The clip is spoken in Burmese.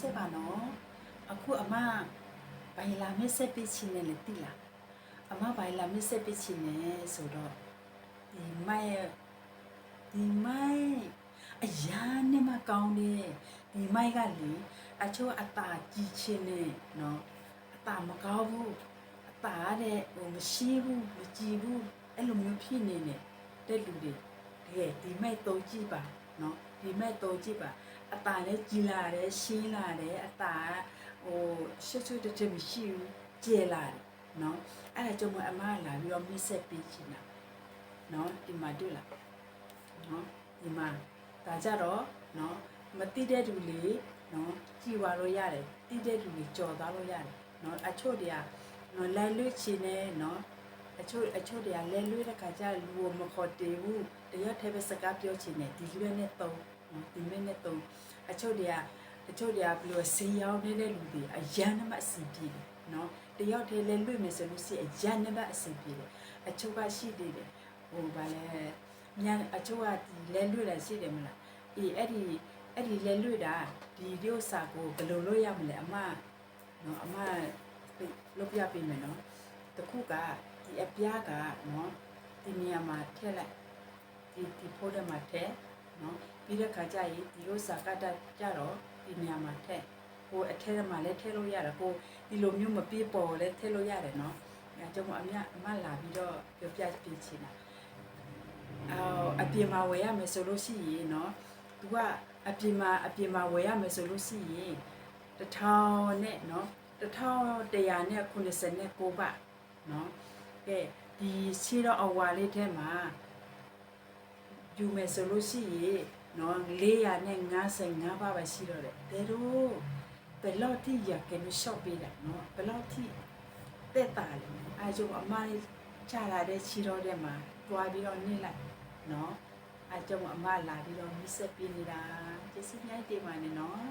ဆက်ပါနော်အခုအမဘိုင်လာမက်ဆက်ပေးချင်တယ်လေတိလားအမဘိုင်လာမက်ဆက်ပေးချင်တယ်ဆိုတော့ဒီမိုင်ဒီမိုင်အရာနဲ့မကောင်းတယ်ဒီမိုင်ကလေအချို့အตาကြီးချင်းနဲ့နော်အตาမကောင်းဘူးအตาတဲ့ဟိုမရှိဘူးမကြည်ဘူးအဲ့လိုမျိုးဖြစ်နေနေတဲ့လူတွေတကယ်ဒီမိုက်တော့ကြည့်ပါနော်ဒီမိုက်တော့ကြည့်ပါ အตาလည်းကြီးလာတယ်ရှင်းလာတယ်အตาဟိုရှစ်ချွတ်တဲ့မရှိဘူးကျဲလာတယ်နော်အဲ့ဒါကြောင့်မို့အမကလာပြီးတော့မိဆက်ပေးချင်တာနော်ဒီမှာတွေ့လားနော်ဒီမှာဒါကြတော့နော်မတိတဲ့သူလေးနော်ကြည်ဝါလို့ရတယ်တိတဲ့သူလေးကြော်သွားလို့ရတယ်နော်အချို့တွေကနော်လဲလွတ်ချင်နေနော်အချို့အချို့တွေကလဲလွတ်တဲ့ခါကျလူကိုမခေါ်တည်ဘူးတရက်ထဲပဲစကားပြောချင်တယ်ဒီလွဲနဲ့တုံးနော် ဒီမဲနဲ့တုံးအချို့တွေကတချို့တွေကဘယ်လိုဆေးရောင်းနေတဲ့လူတွေအရန်နမအစီပြေတယ်နော်တယောက်တည်းလဲလွတ်မယ်ဆိုလို့ရှိရင်အရန်နမအစီပြေတယ်အချို့ကရှိသေးတယ်ဟိုဗာလဲညာအချို့ကဒီလဲလွတ်တာရှိတယ်မလားအေးအဲ့ဒီအဲ့ဒီလဲလွတ်တာဒီဒီဥစ္စာကိုဘယ်လိုလုပ်ရမလဲအမနော်အမလုပ်ပြပေးမယ်နော်တခုကဒီအပြားကနော်ဒီနေရာမှာထည့်လိုက်ဒီဒီဖိုးထဲမှာထည့် နော်ပြီးတဲ့ခါကျရင်ဒီလိုစာကတ်ကြတော့ဒီနေရာမှာထည့်ဟိုအထက်မှာလည်းထည့်လို့ရတယ်ဟိုဒီလိုမျိုးမပြေပေါ်လည်းထည့်လို့ရတယ်နော်အဲကြောင့်မို့အမြအမလာပြီးတော့ပြောပြပေးချင်တာအော်အပြင်မှာဝယ်ရမယ်ဆိုလို့ရှိရင်နော်သူကအပြင်မှာအပြင်မှာဝယ်ရမယ်ဆိုလို့ရှိရင်တစ်ထောင်နဲ့နော်တစ်ထောင်100နဲ့90နဲ့9ဘတ်နော်ကဲဒီရှေးတော့အဝါလေးထဲမှာ ယူမယ်ဆိုလို့ရှိရင်နော်455ပါးပဲရှိတော့တယ်တဲတို့ဘယ်လောက်ထိရကဲမရှော့ပေးတာနော်ဘယ်လောက်ထိတက်တာလဲအဲကြောင့်အမလေးချလာတဲ့ချီတော့တဲ့မှာတွားပြီးတော့နေလိုက်နော်အဲကြောင့်အမလာပြီးတော့မိဆက်ပြနေတာကျေးဇူးများတင်ပါတယ်နော်